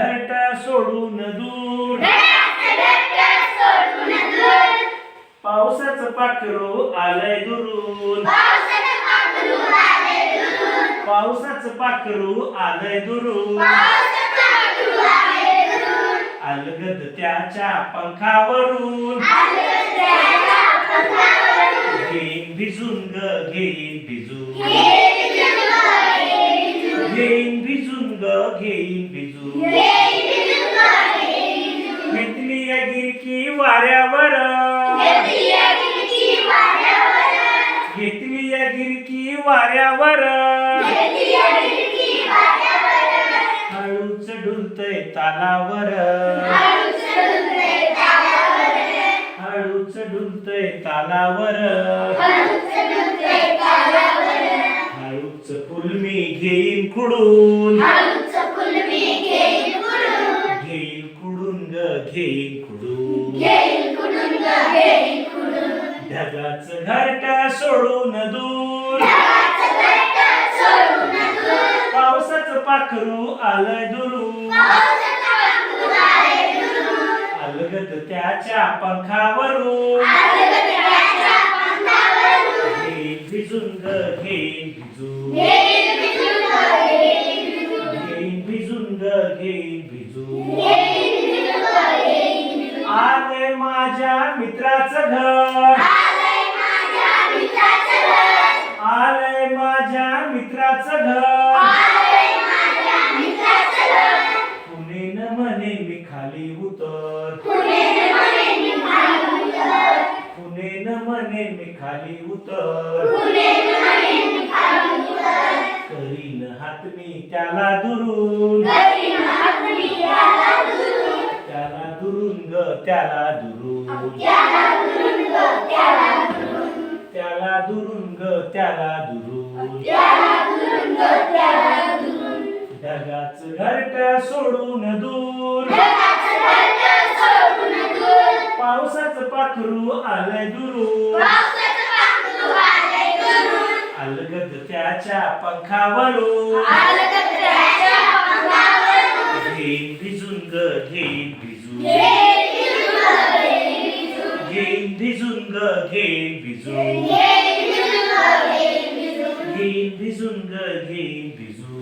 घरट सोडून दूर. पावसाचं पाखरू आलंय दुरून. पावसाचं पाखरू आलंय दुरून. अलगद त्याच्या पंखावरून. घेईन भिजून ग घेईन भिजून. घेईन भिजून ग घेईन भिजून. घेतली या गिरकी वाऱ्यावर. घेतली या गिरकी वाऱ्यावर. हळूच डुलतय तालावर. हळूच डुलतय तालावर. हळूच फुल मी घेईन कुडून घेईन कुडून. ढगाच घरटा सोडून दूर. पावसाचं पाखरू आलंय दुरून. अलगद त्याच्या पंखावरून. माझ्या मित्राचं घर. आलंय माझ्या मित्राचं घर. पुणे न म्हणे मी खाली उतर. पुणे न म्हणे मी खाली उतर. करीन हात मी त्याला दुरून. त्याला दुरून त्याला दुरून ग त्याला दुरून ढगाच घरट सोडून दूर. पावसाचं पाखरू आलंय दुरून. अलगद त्याच्या पंखावरून. घेईन भिजून ग ग घेईन भिजून घेईन भिजून घेईन भिजून ग घेईन भिजून